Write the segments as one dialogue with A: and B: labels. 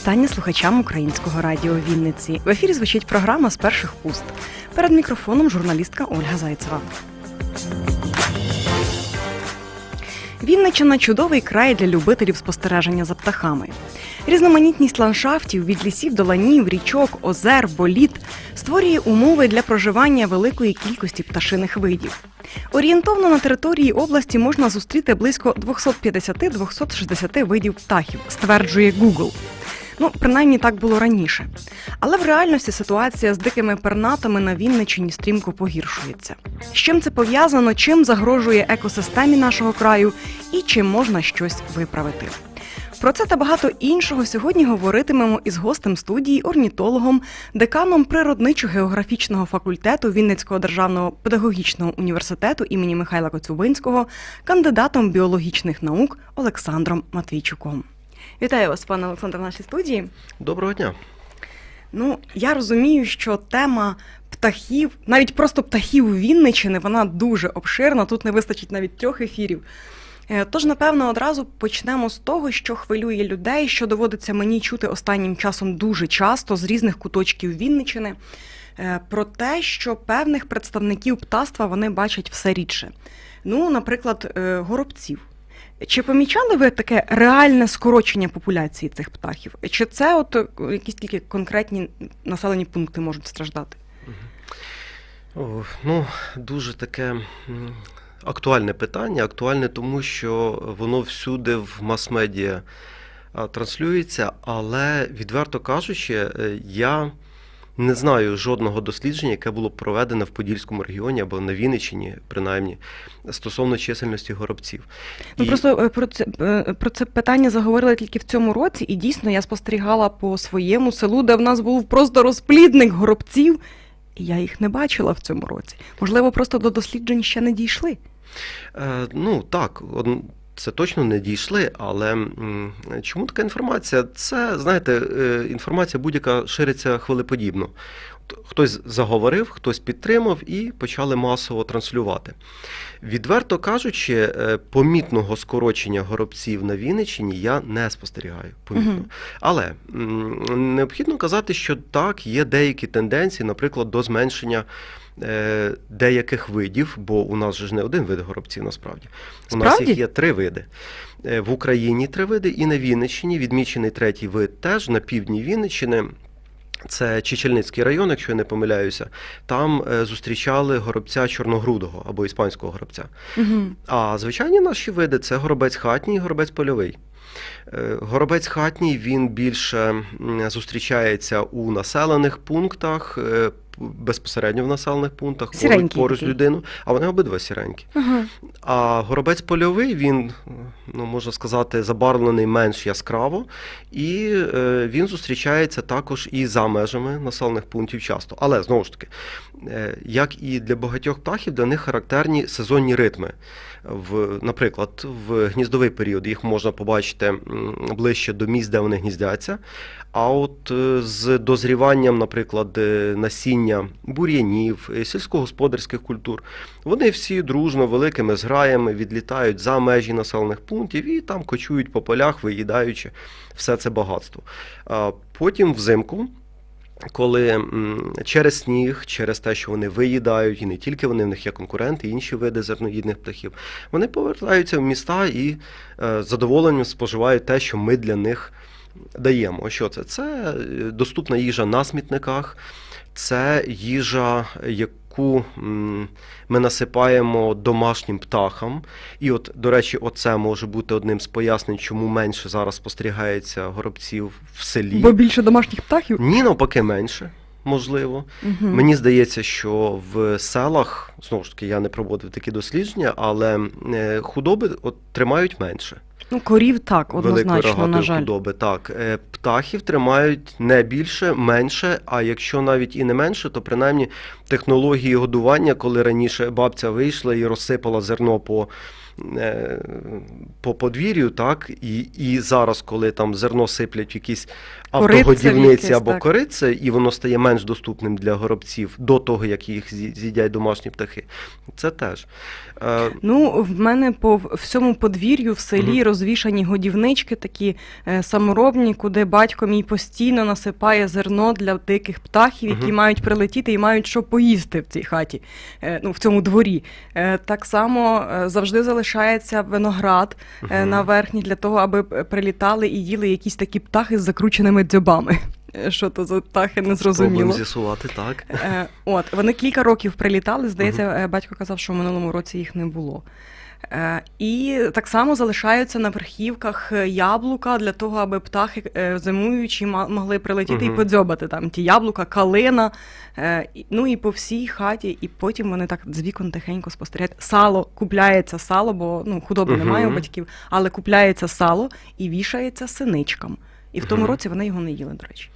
A: вітання слухачам українського радіо Вінниці. В ефірі звучить програма з перших пуст. Перед мікрофоном журналістка Ольга Зайцева. Вінничина чудовий край для любителів спостереження за птахами. Різноманітність ландшафтів від лісів до ланів, річок, озер, боліт створює умови для проживання великої кількості пташиних видів. Орієнтовно на території області можна зустріти близько 250-260 видів птахів, стверджує Google. Ну, принаймні так було раніше. Але в реальності ситуація з дикими пернатами на Вінничині стрімко погіршується. З чим це пов'язано, чим загрожує екосистемі нашого краю і чи можна щось виправити. Про це та багато іншого сьогодні говоритимемо із гостем студії, орнітологом, деканом природничо-географічного факультету Вінницького державного педагогічного університету імені Михайла Коцюбинського, кандидатом біологічних наук Олександром Матвійчуком. Вітаю вас, пане Олександр, в нашій студії.
B: Доброго дня.
A: Ну, я розумію, що тема птахів, навіть просто птахів Вінничини, вона дуже обширна. Тут не вистачить навіть трьох ефірів. Е, Тож, напевно, одразу почнемо з того, що хвилює людей, що доводиться мені чути останнім часом дуже часто з різних куточків Вінничини, е, про те, що певних представників птаства вони бачать все рідше. Ну, наприклад, е, горобців. Чи помічали ви таке реальне скорочення популяції цих птахів? Чи це от е, якісь тільки конкретні населені пункти можуть страждати?
B: Ну, дуже таке актуальне питання. Актуальне тому, що воно всюди в мас-медіа транслюється, але, відверто кажучи, е, я не знаю жодного дослідження, яке було проведено в Подільському регіоні або на Вінниччині, принаймні, стосовно чисельності горобців.
A: Ну
B: І-
A: просто е, про це е, про це питання заговорили тільки в цьому році, і дійсно я спостерігала по своєму селу, де в нас був просто розплідник горобців, і я їх не бачила в цьому році. Можливо, просто до досліджень ще не дійшли.
B: Е, Ну так, це точно не дійшли, але чому така інформація? Це, знаєте, е, інформація будь-яка шириться хвилеподібно. Хтось заговорив, хтось підтримав і почали масово транслювати. Відверто кажучи, е, помітного скорочення горобців на Вінниччині я не спостерігаю. Помітно.
A: Мгм.
B: Але необхідно казати, що так, є деякі тенденції, наприклад, до зменшення деяких видів, бо у нас же ж не один вид горобців насправді. У нас їх є три види. Е, В Україні три види, і на Вінниччині відмічений третій вид теж на півдні Вінниччини. Це Чечельницький район, якщо я не помиляюся. Там е, зустрічали горобця чорногрудого або іспанського горобця.
A: Угу.
B: А звичайні наші види це горобець хатній і горобець польовий. Е, Горобець хатній він більше зустрічається у населених пунктах, е, безпосередньо в населених пунктах,
A: Сіренький
B: поруч
A: такий.
B: а вони обидва сіренькі.
A: Ага.
B: А горобець польовий він, ну можна сказати, забарвлений менш яскраво, і е, він зустрічається також і за межами населених пунктів часто. Але знову ж таки, як і для багатьох птахів, для них характерні сезонні ритми. В, наприклад, в гніздовий період їх можна побачити ближче до місць, де вони гніздяться. А от е, з дозріванням, наприклад, е, насіння бур'янів, е, сільськогосподарських культур, вони всі дружно великими зграями відлітають за межі населених пунктів і там кочують по полях, виїдаючи все це багатство. Потім взимку. Коли через сніг, через те, що вони виїдають, і не тільки вони, в них є конкуренти, інші види зерноїдних птахів, вони повертаються в міста і е, з задоволенням споживають те, що ми для них даємо. Що це? Це е, доступна їжа на смітниках, це їжа, яку м, ми насипаємо домашнім птахам. І от, до речі, оце може бути одним з пояснень, чому менше зараз спостерігається горобців в селі.
A: Бо більше домашніх птахів.
B: Ні, навпаки, менше. Можливо,
A: Угу.
B: мені здається, що в селах знову ж таки я не проводив такі дослідження, але е, худоби от тримають менше.
A: Ну, корів так, однозначно, на жаль.
B: худоби. Так, Е, птахів тримають не більше, менше. А якщо навіть і не менше, то принаймні технології годування, коли раніше бабця вийшла і розсипала зерно по по подвір'ю, так, і, і зараз, коли там зерно сиплять в якісь автогодівниці або
A: так.
B: корице, і воно стає менш доступним для горобців до того, як їх з'їдять домашні птахи. Це теж. Е,
A: Ну, в мене по всьому подвір'ю в селі
B: Мгм.
A: розвішані годівнички, такі е, саморобні, куди батько мій постійно насипає зерно для диких птахів, які
B: Мгм.
A: мають прилетіти і мають що поїсти в цій хаті, е, ну в цьому дворі. Е, так само е, завжди залишається виноград е,
B: Мгм.
A: на верхні для того, аби прилітали і їли якісь такі птахи з закрученими дзьобами. Е, Що то за птахи не зрозуміло.
B: З'ясувати, так.
A: Е, От, вони кілька років прилітали. Здається, е, батько казав, що в минулому році їх не було. Е, І так само залишаються на верхівках е, яблука для того, аби птахи е, зимуючі могли прилетіти і подзьобати там ті яблука, калина. Ну і по всій хаті, і потім вони так з вікон тихенько спостерігають. Сало купляється сало, бо ну худоби
B: Мгм.
A: немає у батьків, але купляється сало і вішається синичкам. І в тому
B: Мгм.
A: році вони його не їли, до речі.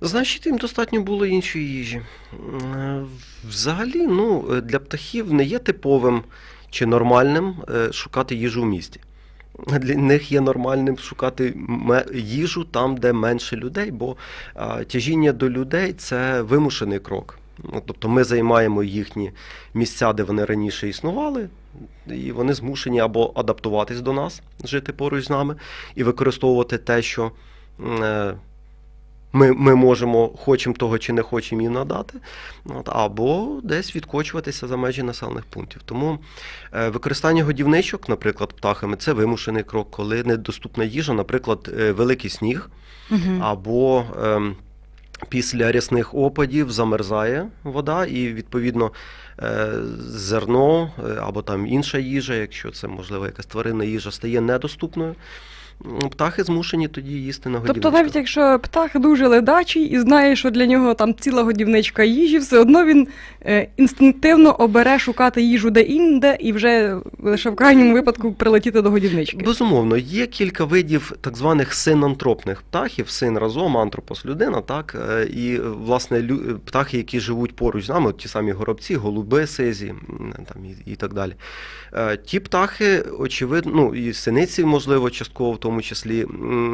B: Значить, їм достатньо було іншої їжі. Взагалі, ну, для птахів не є типовим чи нормальним е, шукати їжу в місті. Для них є нормальним шукати їжу там, де менше людей, бо тяжіння до людей це вимушений крок. Ну, Тобто ми займаємо їхні місця, де вони раніше існували, і вони змушені або адаптуватись до нас, жити поруч з нами, і використовувати те, що е, ми, ми можемо, хочемо того чи не хочемо їм надати, от, або десь відкочуватися за межі населених пунктів. Тому е, використання годівничок, наприклад, птахами, це вимушений крок, коли недоступна їжа, наприклад, е, великий сніг,
A: Мгм.
B: або ем, після рясних опадів замерзає вода, і відповідно е, зерно або там інша їжа, якщо це можливо якась тваринна їжа, стає недоступною. М, Птахи змушені тоді їсти на годівничках.
A: Тобто, навіть якщо птах дуже ледачий і знає, що для нього там ціла годівничка їжі, все одно він е, інстинктивно обере шукати їжу де-інде і вже лише в крайньому випадку прилетіти до годівнички.
B: Безумовно, є кілька видів так званих синантропних птахів, син разом, антропос людина, так е, і власне птахи, які живуть поруч з нами, от ті самі горобці, голуби, сизі там і, і так далі. Е, Ті птахи, очевидно, ну і синиці, можливо, частково тому числі,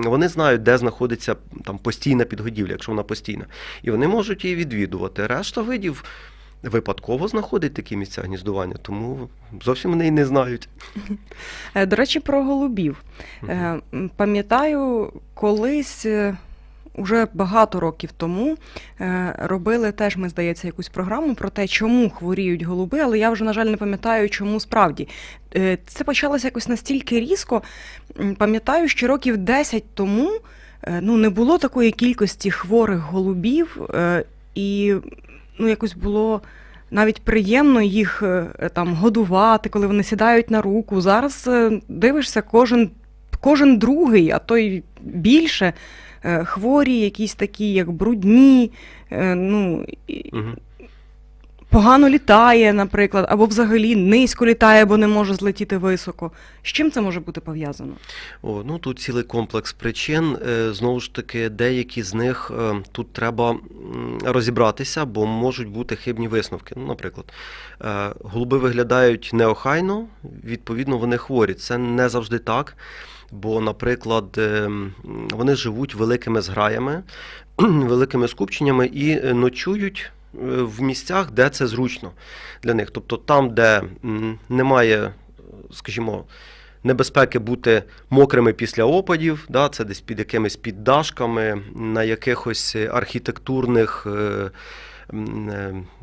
B: вони знають, де знаходиться там постійна підгодівля, якщо вона постійна, і вони можуть її відвідувати. Решта видів. Випадково знаходить такі місця гніздування, тому зовсім вони і не знають.
A: Е, До речі, про голубів. Е, Пам'ятаю, колись. Уже багато років тому е, робили теж, ми здається, якусь програму про те, чому хворіють голуби, але я вже, на жаль, не пам'ятаю, чому справді. Е, Це почалося якось настільки різко. Пам'ятаю, що років 10 тому е, ну, не було такої кількості хворих голубів, і ну, якось було навіть приємно їх там годувати, коли вони сідають на руку. Зараз дивишся, кожен, кожен другий, а то й більше. Е, Хворі, якісь такі, як брудні, е, ну,
B: Мгм.
A: погано літає, наприклад, або взагалі низько літає, бо не може злетіти високо. З чим це може бути пов'язано?
B: О, ну тут цілий комплекс причин. Е, Знову ж таки, деякі з них тут треба розібратися, бо можуть бути хибні висновки. Ну, наприклад, голуби виглядають неохайно, відповідно, вони хворі. Це не завжди так. Бо, наприклад, е, вони живуть великими зграями, великими скупченнями і е, ночують е, в місцях, де це зручно для них. Тобто там, де немає, скажімо, небезпеки бути мокрими після опадів, да, це десь під якимись піддашками, на якихось архітектурних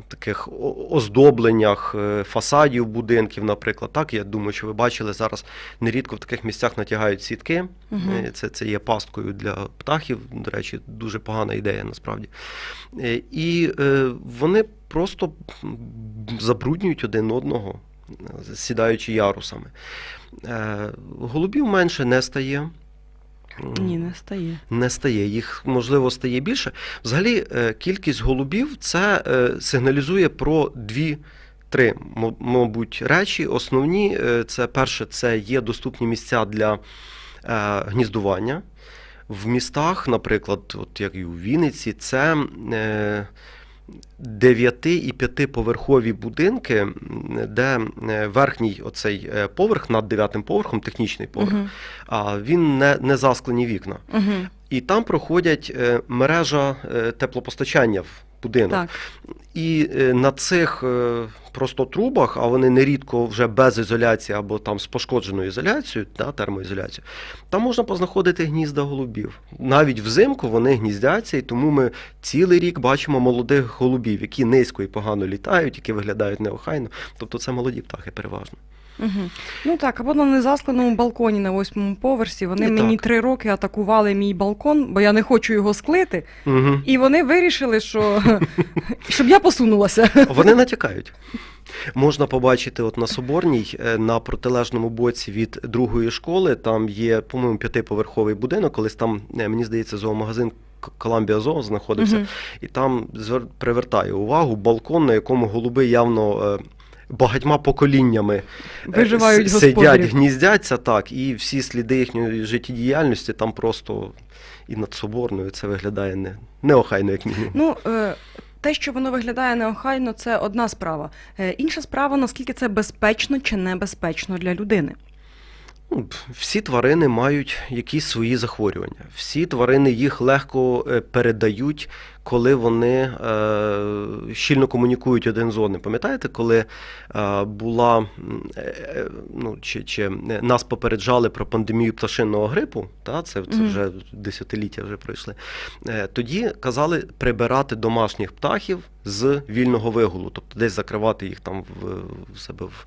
B: таких оздобленнях е, фасадів будинків, наприклад. Так, я думаю, що ви бачили зараз нерідко в таких місцях натягають сітки. Е, Це, це є пасткою для птахів. До речі, дуже погана ідея насправді. Е, І е, вони просто забруднюють один одного, е, сідаючи ярусами. Е, Голубів менше не стає.
A: Ні, не стає.
B: Не стає, їх можливо стає більше. Взагалі, е, кількість голубів це е, сигналізує про дві. Три, мабуть, речі. Основні е, це перше, це є доступні місця для гніздування. В містах, наприклад, от як і у Вінниці, це 9 і 5 поверхові будинки, де е, верхній оцей е, поверх над дев'ятим поверхом, технічний поверх, а він не, не засклені вікна.
A: Мгм.
B: І там проходять е, мережа теплопостачання в будинок.
A: Так.
B: І е, на цих е, просто трубах, а вони нерідко вже без ізоляції або там з пошкодженою ізоляцією, да, термоізоляцією, там можна познаходити гнізда голубів. Навіть взимку вони гніздяться, і тому ми цілий рік бачимо молодих голубів, які низько і погано літають, які виглядають неохайно. Тобто це молоді птахи переважно.
A: Угу. Ну так, або на незаскленому балконі на восьмому поверсі. Вони
B: І
A: мені
B: так.
A: три роки атакували мій балкон, бо я не хочу його склити.
B: Угу.
A: І вони вирішили, що щоб я посунулася.
B: Вони натякають. Можна побачити от на Соборній, е, на протилежному боці від другої школи, там є, по-моєму, п'ятиповерховий будинок, колись там, е, мені здається, зоомагазин Коламбія Зоо знаходився,
A: Мгм.
B: і там звер- привертає увагу балкон, на якому голуби явно. Багатьма поколіннями е,
A: Виживають
B: сидять,
A: господарів.
B: гніздяться, так, і всі сліди їхньої життєдіяльності там просто і над соборною це виглядає не, неохайно, як мінімум.
A: Ну, е, те, що воно виглядає неохайно, це одна справа. Е, інша справа, наскільки це безпечно чи небезпечно для людини.
B: Ну, Всі тварини мають якісь свої захворювання. Всі тварини їх легко е, передають, коли вони е, щільно комунікують один з одним. Пам'ятаєте, коли е, була е, ну, чи, чи нас попереджали про пандемію пташинного грипу, та, це, це вже десятиліття вже пройшли. Е, тоді казали прибирати домашніх птахів з вільного вигулу, тобто десь закривати їх там в, в себе в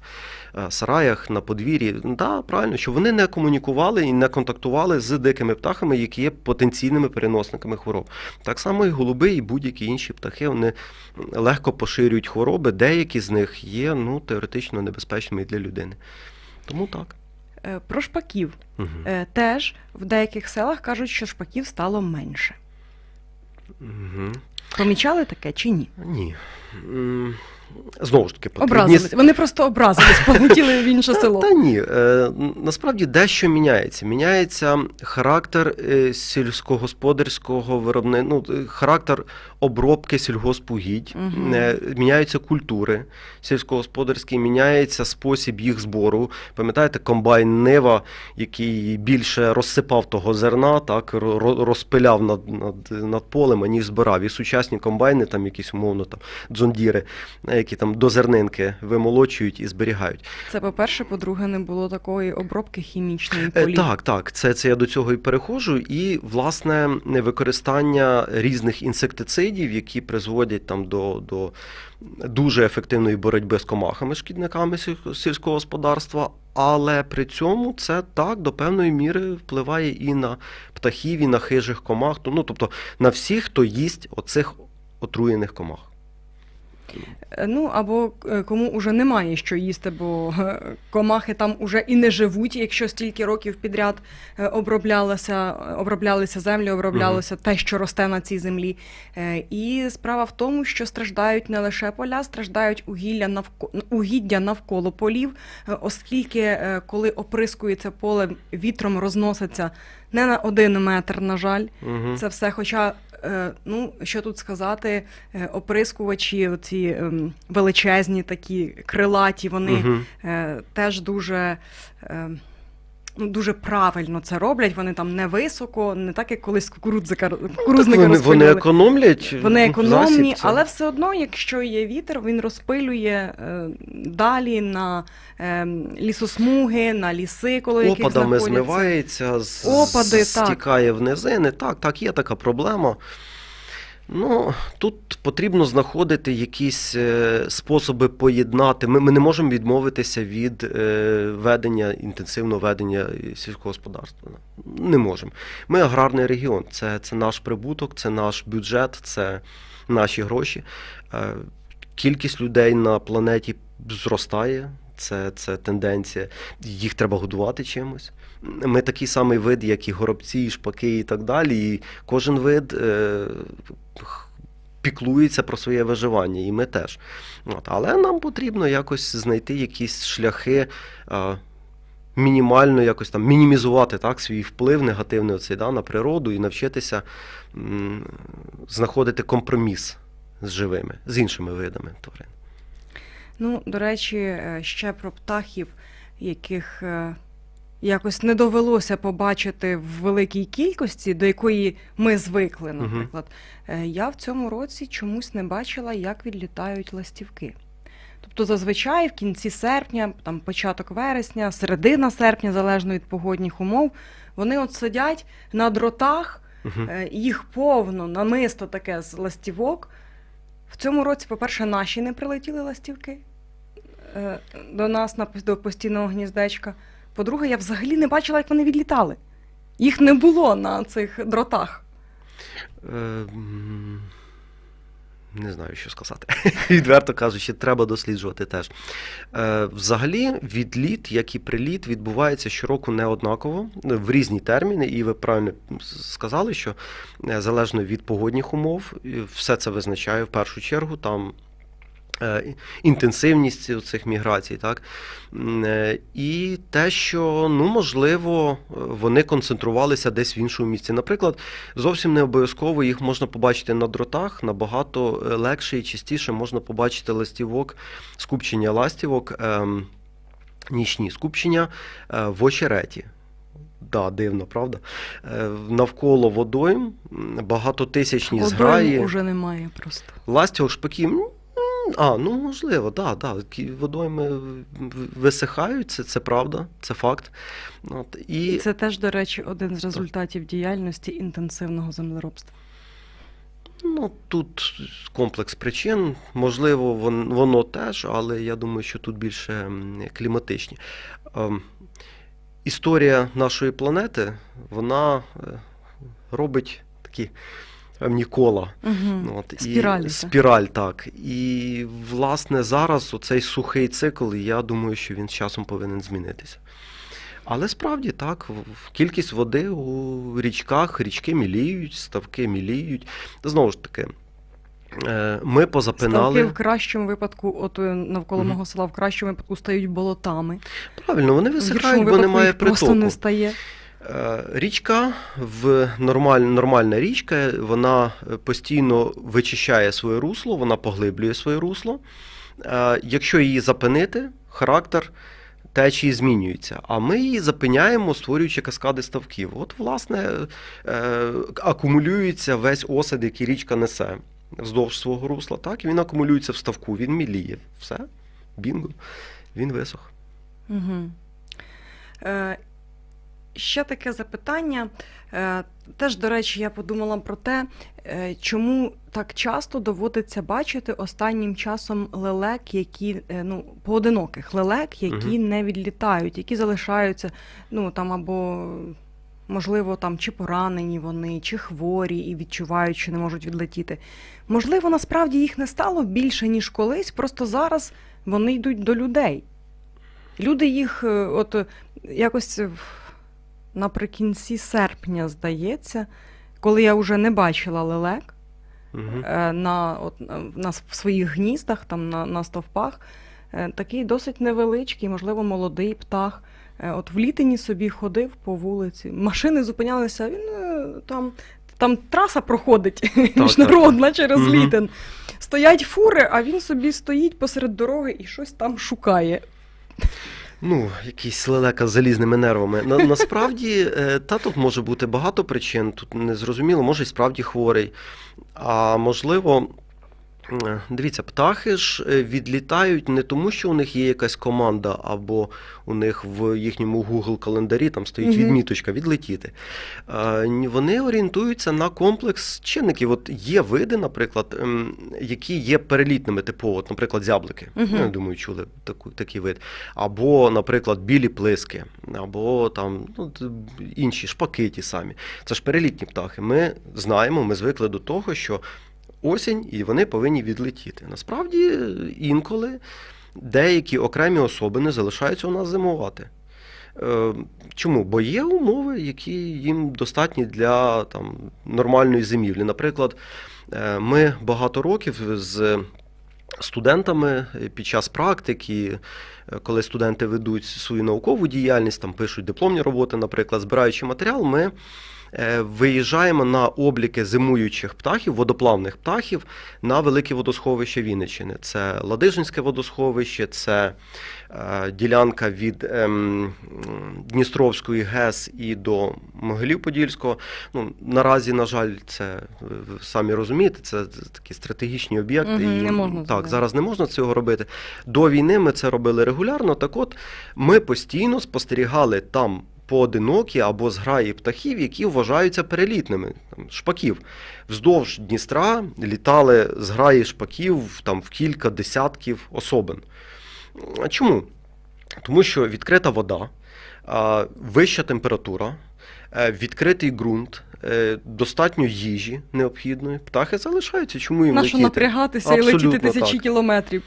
B: сараях, на подвір'ї. Да, правильно, що вони не комунікували і не контактували з дикими птахами, які є потенційними переносниками хвороб. Так само і голуби, і будь-які інші птахи вони легко поширюють хвороби. Деякі з них є ну, теоретично небезпечними і для людини. Тому так.
A: Е, про шпаків.
B: Угу.
A: Теж в деяких селах кажуть, що шпаків стало менше.
B: Угу.
A: Помічали таке чи ні?
B: Ні. Знову ж таки, потрібні
A: Образились. Вони просто образились, полетіли в інше село.
B: Та ні, е, насправді дещо міняється. Міняється характер е, сільськогосподарського виробництва, ну, е, характер обробки сільгоспугідь, е, міняються культури сільськогосподарські, міняється спосіб їх збору. Пам'ятаєте, комбайн Нива, який більше розсипав того зерна, так, ро- ро- розпиляв над, над, над полем, аніж збирав. І сучасні комбайни, там якісь умовно там джондіри, які там до зернинки вимолочують і зберігають.
A: Це по-перше, по-друге, не було такої обробки хімічної
B: Е. Так, так, це, це я до цього і переходжу. І власне використання різних інсектицидів, які призводять там до, до дуже ефективної боротьби з комахами, шкідниками сіль- сільського господарства. Але при цьому це так до певної міри впливає і на птахів, і на хижих комах. Ну тобто на всіх, хто їсть оцих отруєних комах.
A: Е, Ну або е, кому уже немає що їсти, бо е, комахи там уже і не живуть, якщо стільки років підряд оброблялися, оброблялися землі, оброблялося те, що росте на цій землі. І справа в тому, що страждають не лише поля, страждають угілля навко... угіддя навколо полів, оскільки коли оприскується поле, вітром розноситься не на один метр, на жаль.
B: Угу.
A: Це все, хоча, ну, що тут сказати, е, оприскувачі, ці ем, величезні такі крилаті, вони
B: Угу.
A: е, теж дуже. Ну, дуже правильно це роблять. Вони там не високо, не так як колись кукурудзика, кукурузника
B: вони, вони економлять.
A: Вони
B: ну,
A: економні,
B: засіб,
A: але все одно, якщо є вітер, він розпилює е, далі на е, лісосмуги, на ліси, коло яких
B: опадами змивається, з-
A: Опади, так.
B: стікає в низини. Так, так, є така проблема. Ну, тут потрібно знаходити якісь е, способи поєднати. Ми, ми не можемо відмовитися від е, ведення, інтенсивного ведення сільського господарства. Не можемо. Ми аграрний регіон. Це, це наш прибуток, це наш бюджет, це наші гроші. Е, кількість людей на планеті зростає. Це, це тенденція. Їх треба годувати чимось. Ми такий самий вид, як і горобці, і шпаки, і так далі. І кожен вид е, піклується про своє виживання, і ми теж. От. Але нам потрібно якось знайти якісь шляхи. Е, Мінімально якось там мінімізувати так, свій вплив негативний оцей, да, на природу і навчитися м, знаходити компроміс з живими, з іншими видами тварин.
A: Ну, до речі, е, ще про птахів, яких е, якось не довелося побачити в великій кількості, до якої ми звикли, наприклад. Е, Я в цьому році чомусь не бачила, як відлітають ластівки. Тобто зазвичай в кінці серпня, там початок вересня, середина серпня, залежно від погодних умов, вони от сидять на дротах. Е, їх повно, намисто таке з ластівок. В цьому році, по-перше, наші не прилетіли ластівки е, до нас на до постійного гніздечка. По-друге, я взагалі не бачила, як вони відлітали. Їх не було на цих дротах.
B: Е, Не знаю, що сказати. Відверто кажучи, треба досліджувати теж. Е, Взагалі, відліт, як і приліт, відбувається щороку неоднаково в різні терміни, і ви правильно сказали, що е, залежно від погодних умов, все це визначає в першу чергу там. Е, Інтенсивність цих міграцій, так е, і те, що ну можливо е, вони концентрувалися десь в іншому місці. Наприклад, зовсім не обов'язково їх можна побачити на дротах. Набагато легше і частіше можна побачити ластівок, скупчення ластівок, ем, нічні скупчення в очереті. Да, дивно, правда? Навколо водойм багатотисячні
A: Водойм
B: зграї.
A: уже немає просто.
B: Ластівок шпаків. А, ну можливо, да, да. Водойми висихають, це, це правда, це факт. От, і...
A: І це теж, до речі, один з результатів діяльності інтенсивного землеробства.
B: Ну, тут комплекс причин. Можливо, воно теж, але я думаю, що тут більше кліматичні. Ем, Історія нашої планети, вона е, робить такі певні кола.
A: Угу.
B: Ну, От,
A: Спіралі,
B: І, спіраль, так. І, власне, зараз оцей сухий цикл, я думаю, що він з часом повинен змінитися. Але справді так, кількість води у річках, річки міліють, ставки міліють. Знову ж таки, е, ми
A: Ставки
B: позапинали.
A: в кращому випадку, от е, навколо
B: Мгм.
A: мого села, в кращому випадку стають болотами.
B: Правильно, вони висихають, бо немає
A: їх просто не стає.
B: Е, Річка в нормаль, нормальна річка, вона е, постійно вичищає своє русло, вона поглиблює своє русло. Е, Якщо її запинити, характер течії змінюється. А ми її запиняємо, створюючи каскади ставків. От, власне, акумулюється весь осад, який річка несе вздовж свого русла. Так, і він акумулюється в ставку, він міліє. Все, бінго, він висох.
A: Угу. Ще таке запитання. Е, теж, до речі, я подумала про те, е, чому так часто доводиться бачити останнім часом лелек, які е, ну, поодиноких лелек, які не відлітають, які залишаються, ну там або. Можливо, там чи поранені вони, чи хворі і відчувають, що не можуть відлетіти. Можливо, насправді їх не стало більше, ніж колись, просто зараз вони йдуть до людей. Люди їх, от якось наприкінці серпня, здається, коли я вже не бачила лелек
B: Угу.
A: на, от, на, в своїх гніздах, там на, на стовпах, е, такий досить невеличкий, можливо, молодий птах. Е, От в літині собі ходив по вулиці. Машини зупинялися, він там, там траса проходить міжнародна через
B: Мгм.
A: літин. Стоять фури, а він собі стоїть посеред дороги і щось там шукає.
B: Ну, якийсь лелека з залізними нервами. На, насправді, е, та тут може бути багато причин, тут не зрозуміло, може і справді хворий. А можливо, дивіться, птахи ж е, відлітають не тому, що у них є якась команда, або у них в їхньому Google календарі там стоїть
A: Мгм.
B: відміточка відлетіти. Е, Вони орієнтуються на комплекс чинників. От є види, наприклад, ем, які є перелітними, типу, от, наприклад, зяблики. Ну, Я думаю, чули таку, такий вид. Або, наприклад, білі плиски, або там ну, інші шпаки ті самі. Це ж перелітні птахи. Ми знаємо, ми звикли до того, що осінь і вони повинні відлетіти. Насправді, інколи деякі окремі особини залишаються у нас зимувати. Е, Чому? Бо є умови, які їм достатні для там, нормальної зимівлі. Наприклад, е, ми багато років з студентами під час практики, е, коли студенти ведуть свою наукову діяльність, там пишуть дипломні роботи, наприклад, збираючи матеріал, ми виїжджаємо на обліки зимуючих птахів, водоплавних птахів на велике водосховище Вінниччини. Це Ладижинське водосховище, це е, ділянка від ем, Дністровської ГЕС і до Могилів-Подільського. Ну, наразі, на жаль, це ви самі розумієте, це такі стратегічні об'єкти. І,
A: не можна
B: так,
A: зараз
B: не можна цього робити. До війни ми це робили регулярно. Так от ми постійно спостерігали там поодинокі або зграї птахів, які вважаються перелітними, там, шпаків. Вздовж Дністра літали зграї шпаків там, в кілька десятків особин. А Чому? Тому що відкрита вода, вища температура, е, відкритий ґрунт, е, достатньо їжі необхідної. Птахи залишаються. Чому їм
A: На що
B: летіти?
A: напрягатися і летіти тисячі
B: так.
A: кілометрів?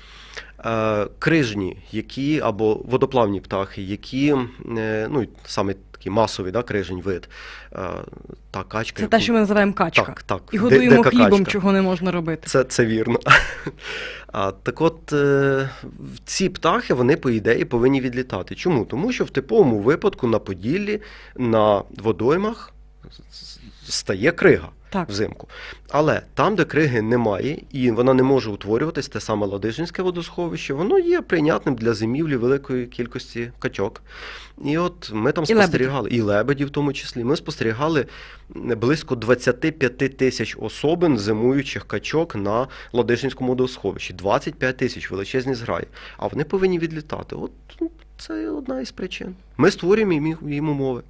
B: Е, крижні, які або водоплавні птахи, які е, ну саме такий масовий да, крижень вид. е, Та качка.
A: Це
B: яку-
A: те, що ми називаємо качка.
B: так, так,
A: І годуємо
B: дика
A: хлібом,
B: качка.
A: чого не можна робити.
B: Це, це вірно. А, так от ці птахи, вони, по ідеї, повинні відлітати. Чому? Тому що в типовому випадку на Поділлі, на водоймах стає крига
A: Так.
B: взимку. Але там, де криги немає, і вона не може утворюватись, те саме Ладижинське водосховище, воно є прийнятним для зимівлі великої кількості качок. І от ми там
A: І
B: спостерігали, і лебеді в тому числі. Ми спостерігали близько 25 тисяч особин зимуючих качок на Ладижинському водосховищі. 25 тисяч величезні зграї. А вони повинні відлітати. От ну, це одна із причин. Ми створюємо їм, умови.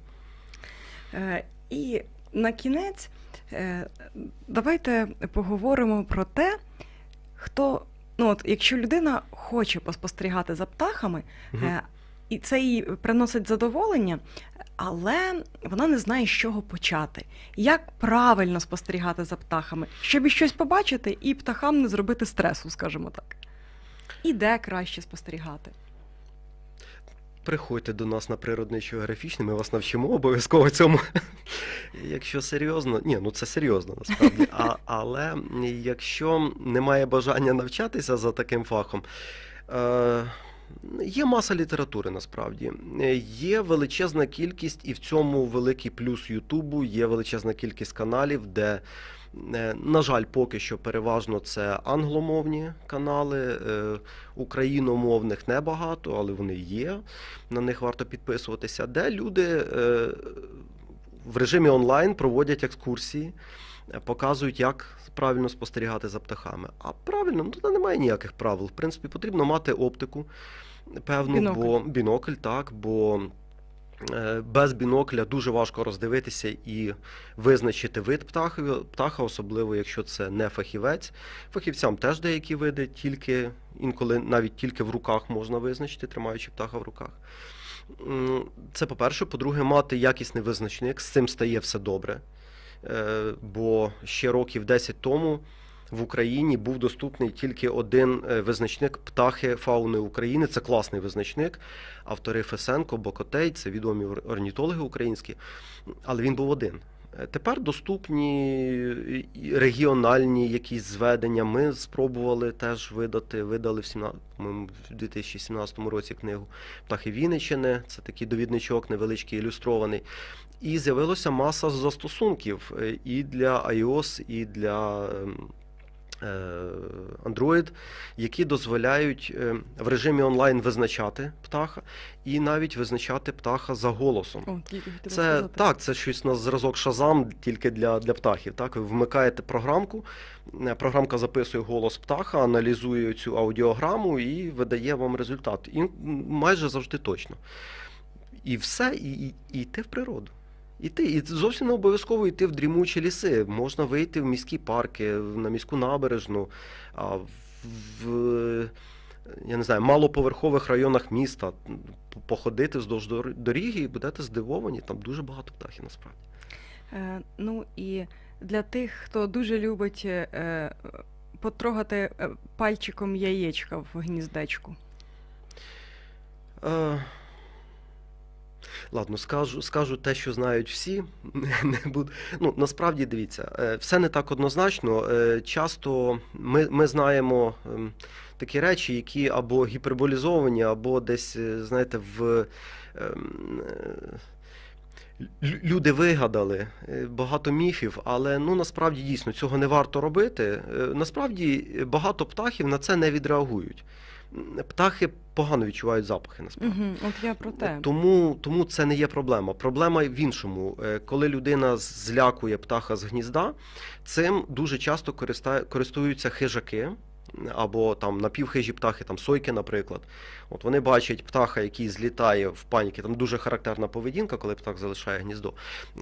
A: Е, І на кінець давайте поговоримо про те, хто, ну от, якщо людина хоче поспостерігати за птахами, е, і це їй приносить задоволення, але вона не знає, з чого почати. Як правильно спостерігати за птахами, щоб і щось побачити, і птахам не зробити стресу, скажімо так. І де краще спостерігати?
B: Приходьте до нас на природничо географічний, ми вас навчимо обов'язково цьому. Якщо серйозно, ні, ну це серйозно насправді. А, але якщо немає бажання навчатися за таким фахом, е, є маса літератури насправді. Е, Є величезна кількість, і в цьому великий плюс Ютубу, є величезна кількість каналів, де Е, На жаль, поки що переважно це англомовні канали, е, україномовних небагато, але вони є. На них варто підписуватися, де люди в режимі онлайн проводять екскурсії, показують, як правильно спостерігати за птахами. А правильно, ну туди немає ніяких правил. В принципі, потрібно мати оптику, певну,
A: Бінокль.
B: бо бінокль, так, бо. е, Без бінокля дуже важко роздивитися і визначити вид птаха, птаха, особливо якщо це не фахівець. Фахівцям теж деякі види, тільки інколи навіть тільки в руках можна визначити, тримаючи птаха в руках. Це по-перше. По-друге, мати якісний визначник, з цим стає все добре. Е, Бо ще років 10 тому в Україні був доступний тільки один е, визначник птахи фауни України. Це класний визначник. Автори Фесенко, Бокотей, це відомі орнітологи українські, але він був один. Е, Тепер доступні регіональні якісь зведення. Ми спробували теж видати, видали в 17, в 2017 році книгу Птахи Вінниччини. Це такий довідничок невеличкий ілюстрований. І з'явилося маса застосунків е, і для iOS, і для ем, е, Android, які дозволяють е, в режимі онлайн визначати птаха і навіть визначати птаха за голосом.
A: О,
B: Це так, це щось на зразок Шазам тільки для, для птахів. Так, ви вмикаєте програмку, програмка записує голос птаха, аналізує цю аудіограму і видає вам результат. І майже завжди точно. І все, і, і, і йти в природу. Іти, і зовсім не обов'язково йти в дрімучі ліси. Можна вийти в міські парки, на міську набережну, а в, я не знаю, малоповерхових районах міста походити вздовж доріги і будете здивовані. Там дуже багато птахів насправді.
A: Е, ну і для тих, хто дуже любить е, е, потрогати е, пальчиком яєчка в гніздечку.
B: Е, Ладно, скажу, скажу те, що знають всі. Не буду. Ну, насправді дивіться, е, все не так однозначно. Е, Часто ми, ми знаємо ем, такі речі, які або гіперболізовані, або десь, е, знаєте, в. ем, лю- люди вигадали багато міфів, але ну насправді дійсно цього не варто робити. Насправді багато птахів на це не відреагують. Птахи погано відчувають запахи насправді.
A: Угу, от я про те.
B: Тому, тому це не є проблема. Проблема в іншому. Е, Коли людина злякує птаха з гнізда, цим дуже часто користуються хижаки. Або там напівхижі птахи, там сойки, наприклад. От вони бачать птаха, який злітає в паніки. Там дуже характерна поведінка, коли птах залишає гніздо.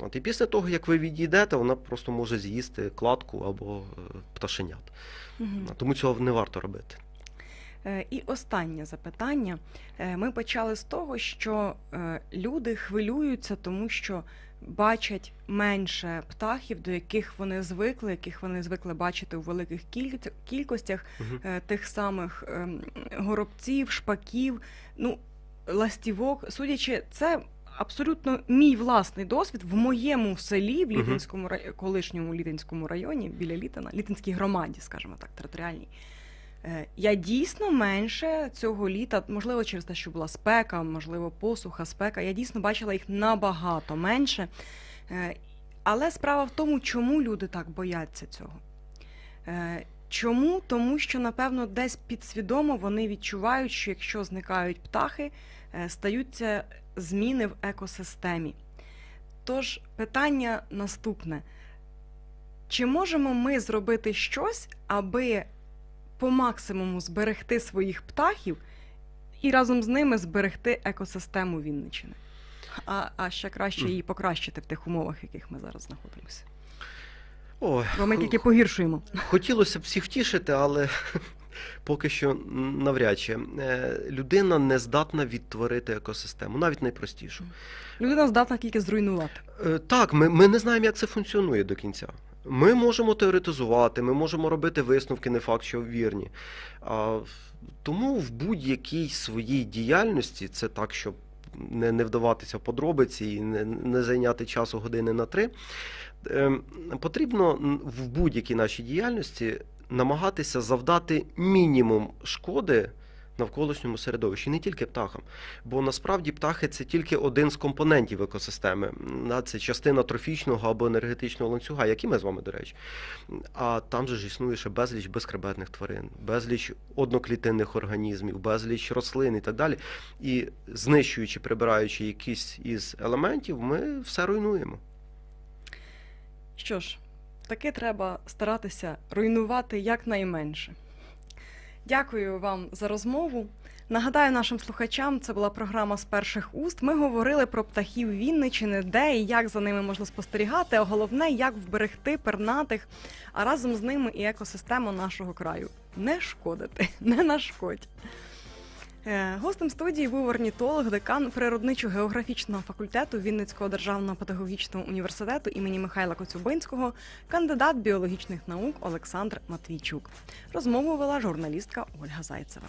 B: От і після того, як ви відійдете, вона просто може з'їсти кладку або е, пташенят.
A: Мгм.
B: Тому цього не варто робити.
A: Е, І останнє запитання. Е, Ми почали з того, що е, люди хвилюються, тому що бачать менше птахів, до яких вони звикли, яких вони звикли бачити у великих кількостях, е, тих самих ем, горобців, шпаків, ну, ластівок. Судячи, це. Абсолютно мій власний досвід в моєму селі, в. Літинському колишньому Літинському районі, біля Літина, Літинській громаді, скажімо так, територіальній. Е, Я дійсно менше цього літа, можливо, через те, що була спека, можливо, посуха, спека. Я дійсно бачила їх набагато менше. Е, Але справа в тому, чому люди так бояться цього. Е, Чому? Тому що, напевно, десь підсвідомо вони відчувають, що якщо зникають птахи, стаються зміни в екосистемі. Тож питання наступне: чи можемо ми зробити щось, аби по максимуму зберегти своїх птахів і разом з ними зберегти екосистему Вінничини? А, а ще краще її покращити в тих умовах, в яких ми зараз знаходимося.
B: Ой,
A: Бо ми тільки погіршуємо.
B: Хотілося б всіх втішити, але поки що навряд чи. Е, Людина не здатна відтворити екосистему, навіть найпростішу.
A: Людина здатна тільки зруйнувати.
B: Е, Так, ми, ми не знаємо, як це функціонує до кінця. Ми можемо теоретизувати, ми можемо робити висновки, не факт, що вірні. А, тому в будь-якій своїй діяльності, це так, щоб не, не вдаватися в подробиці і не, не зайняти часу години на три, е, потрібно в будь-якій нашій діяльності намагатися завдати мінімум шкоди навколишньому середовищі, не тільки птахам. Бо насправді птахи це тільки один з компонентів екосистеми. Це частина трофічного або енергетичного ланцюга, як і ми з вами, до речі. А там же ж існує ще безліч безхребетних тварин, безліч одноклітинних організмів, безліч рослин і так далі. І знищуючи, прибираючи якісь із елементів, ми все руйнуємо.
A: Що ж, таки треба старатися руйнувати якнайменше. Дякую вам за розмову. Нагадаю нашим слухачам, це була програма з перших уст. Ми говорили про птахів Вінничини, де і як за ними можна спостерігати, а головне, як вберегти пернатих, а разом з ними і екосистему нашого краю. Не шкодити, не нашкодь. Е, гостем студії був орнітолог, декан природничо-географічного факультету Вінницького державного педагогічного університету імені Михайла Коцюбинського, кандидат біологічних наук Олександр Матвійчук. Розмову вела журналістка Ольга Зайцева.